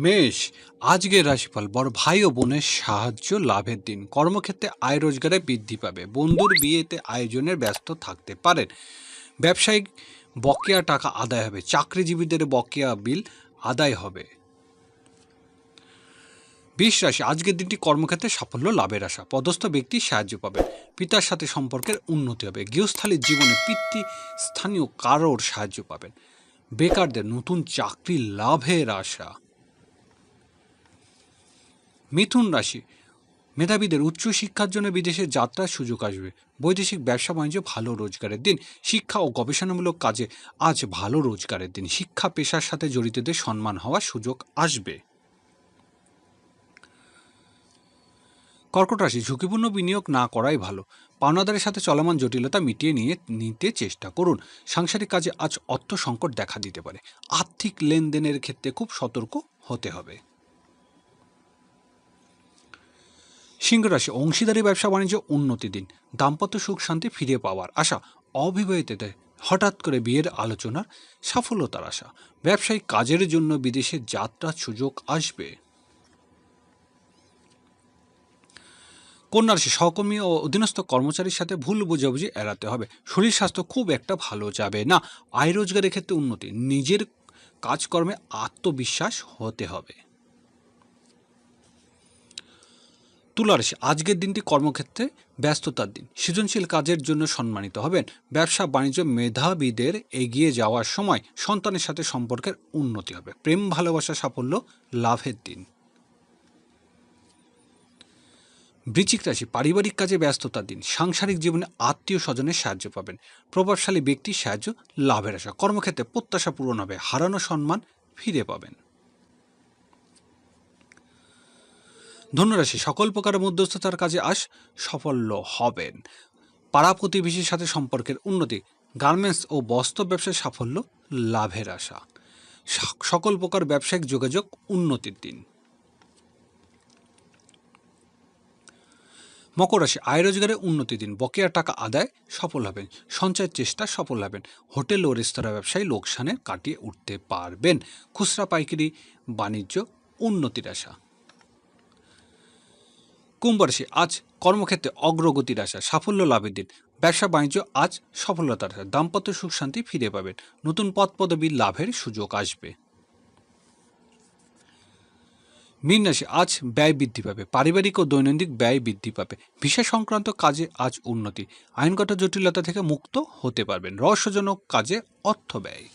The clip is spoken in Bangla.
মেষ আজকের রাশিফল বড় ভাই ও বোনের সাহায্য লাভের দিন। কর্মক্ষেত্রে আয় রোজগারে বৃদ্ধি পাবে। বন্ধুর বিয়েতে আয়োজনের ব্যস্ত থাকতে পারেন। ব্যবসায়িক বকেয়া টাকা আদায় হবে। চাকরিজীবীদের বকেয়া বিল আদায় হবে। বিশ রাশি, আজকের দিনটি কর্মক্ষেত্রে সাফল্য লাভের আশা। পদস্থ ব্যক্তি সাহায্য পাবে পিতার সাথে সম্পর্কের উন্নতি হবে। গৃহস্থালীর জীবনে পিতৃ স্থানীয় কারোর সাহায্য পাবেন। বেকারদের নতুন চাকরি লাভের আশা। মিথুন রাশি। মেধাবীদের উচ্চশিক্ষার জন্য বিদেশে যাত্রার সুযোগ আসবে। বৈদেশিক ব্যবসা বাণিজ্য ভালো রোজগারের দিন। শিক্ষা ও গবেষণামূলক কাজে আজ ভালো রোজগারের দিন। শিক্ষা পেশার সাথে জড়িতদের সম্মান হওয়ার সুযোগ আসবে। কর্কট রাশি, ঝুঁকিপূর্ণ বিনিয়োগ না করাই ভালো। পাওনাদারের সাথে চলমান জটিলতা মিটিয়ে নিয়ে, নিতে চেষ্টা করুন। সাংসারিক কাজে আজ অর্থ সংকট দেখা দিতে পারে। আর্থিক লেনদেনের ক্ষেত্রে খুব সতর্ক হতে হবে। সিংহ রাশি অংশীদারি ব্যবসা বাণিজ্য উন্নতি দিন। দাম্পত্য সুখ শান্তি ফিরে পাওয়ার আশা। অবিবাহিতদের হঠাৎ করে বিয়ের আলোচনার সাফল্যতার আশা। ব্যবসায়িক কাজের জন্য বিদেশে যাত্রার সুযোগ আসবে। কন্যা রাশি সহকর্মী ও অধীনস্থ কর্মচারীর সাথে ভুল বোঝাবুঝি এড়াতে হবে। শরীর স্বাস্থ্য খুব একটা ভালো যাবে না। আয় রোজগারের ক্ষেত্রে উন্নতি। নিজের কাজকর্মে আত্মবিশ্বাস হতে হবে। তুলা রাশি, আজকের দিনটি কর্মক্ষেত্রে ব্যস্ততার দিন। সৃজনশীল কাজের জন্য সম্মানিত হবেন। ব্যবসা, বাণিজ্য, মেধাবীদের এগিয়ে যাওয়ার সময় সন্তানের সাথে সম্পর্কের উন্নতি হবে। প্রেম, ভালোবাসা, সাফল্য, লাভের দিন। বৃশ্চিক রাশি, পারিবারিক কাজে ব্যস্ততার দিন। সাংসারিক জীবনে আত্মীয় স্বজনের সাহায্য পাবেন। প্রভাবশালী ব্যক্তির সাহায্য, লাভের আশা। কর্মক্ষেত্রে প্রত্যাশা পূরণ হবে। হারানো সম্মান ফিরে পাবেন। ধনুরাশি সকল প্রকার মধ্যস্থতার কাজে আস সাফল্য হবেন। পাড়া প্রতিবেশীর সাথে সম্পর্কের উন্নতি, গার্মেন্টস ও বস্ত্র ব্যবসায় সাফল্য, লাভের আশা। সকল প্রকার ব্যবসায়িক যোগাযোগ উন্নতির দিন। মকর রাশি, আয় রোজগারে উন্নতি দিন। বকেয়া টাকা আদায় সফল হবেন, সঞ্চয়ের চেষ্টা সফল হবেন। হোটেল ও রেস্তোরাঁ ব্যবসায়ী লোকসানে কাটিয়ে উঠতে পারবেন। খুচরা পাইকারি, বাণিজ্য, উন্নতির আশা। কুম্ভ রাশি আজ কর্মক্ষেত্রে অগ্রগতির আশা, সাফল্য লাভের দিন। ব্যবসা বাণিজ্য আজ সফলতার আশা। দাম্পত্য সুখ শান্তি ফিরে পাবেন। নতুন পদ পদবী লাভের সুযোগ আসবে। মীন রাশি আজ ব্যয় বৃদ্ধি পাবে। পারিবারিক ও দৈনন্দিন ব্যয় বৃদ্ধি পাবে। ভিসা সংক্রান্ত কাজে আজ উন্নতি। আইনগত জটিলতা থেকে মুক্ত হতে পারবেন। রহস্যজনক কাজে অর্থ ব্যয়।